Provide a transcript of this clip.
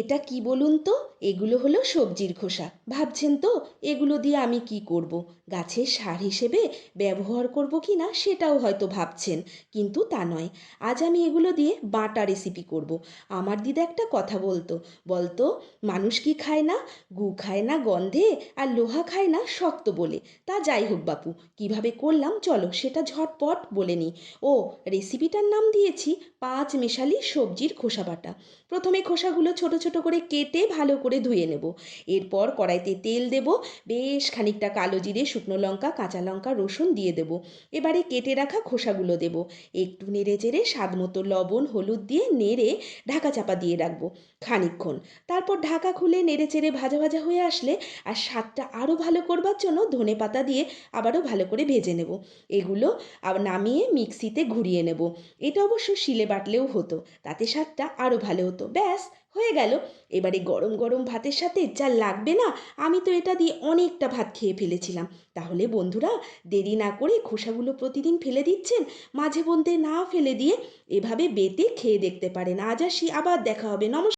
এটা কি বলুন তো? এগুলো হলো সবজির খোসা। ভাবছেন তো, এগুলো দিয়ে আমি কি করব? গাছের সার হিসেবে ব্যবহার করব কি না সেটাও হয়তো ভাবছেন, কিন্তু তা নয়। আজ আমি এগুলো দিয়ে বাটা রেসিপি করব। আমার দিদা একটা কথা বলতো বলতো, মানুষ কি খায় না? গু খায় না গন্ধে আর লোহা খায় না শক্ত বলে। তা যাই হোক বাপু, কীভাবে করলাম চলো সেটা ঝটপট বলে নিই। ও রেসিপিটার নাম দিয়েছি, পাঁচ মেশালি সবজির খোসা বাটা। প্রথমে খোসাগুলো ছোট ছোট করে কেটে ভালো করে ধুয়ে নেব। এরপর কড়াইতে তেল দেব, বেশ খানিকটা কালো জিরে, শুকনো লঙ্কা, কাঁচা লঙ্কা, রসুন দিয়ে দেব। এবারে কেটে রাখা খোসাগুলো দেব। একটু নেড়ে চেড়ে স্বাদ মতো লবণ, হলুদ দিয়ে নেড়ে ঢাকা চাপা দিয়ে রাখব খানিকক্ষণ। তারপর ঢাকা খুলে নেড়ে চেড়ে ভাজা ভাজা হয়ে আসলে আর স্বাদটা আরও ভালো করবার জন্য ধনে পাতা দিয়ে আবারও ভালো করে ভেজে নেব। এগুলো আবার নামিয়ে মিক্সিতে ঘুরিয়ে নেব। এটা অবশ্য শিলে বাটলেও হতো, তাতে স্বাদটা আরও ভালো হতো। ব্যাস হয়ে গেল। এবারে গরম গরম ভাতের সাথে যা লাগবে না, আমি তো এটা দিয়ে অনেকটা ভাত খেয়ে ফেলেছিলাম। তাহলে বন্ধুরা, দেরি না করে খোসাগুলো প্রতিদিন ফেলে দিচ্ছেন? মাঝে মধ্যে না ফেলে দিয়ে এভাবে বেতে খেয়ে দেখতে পারেন। আজ আসি আবার দেখা হবে। নমস্কার।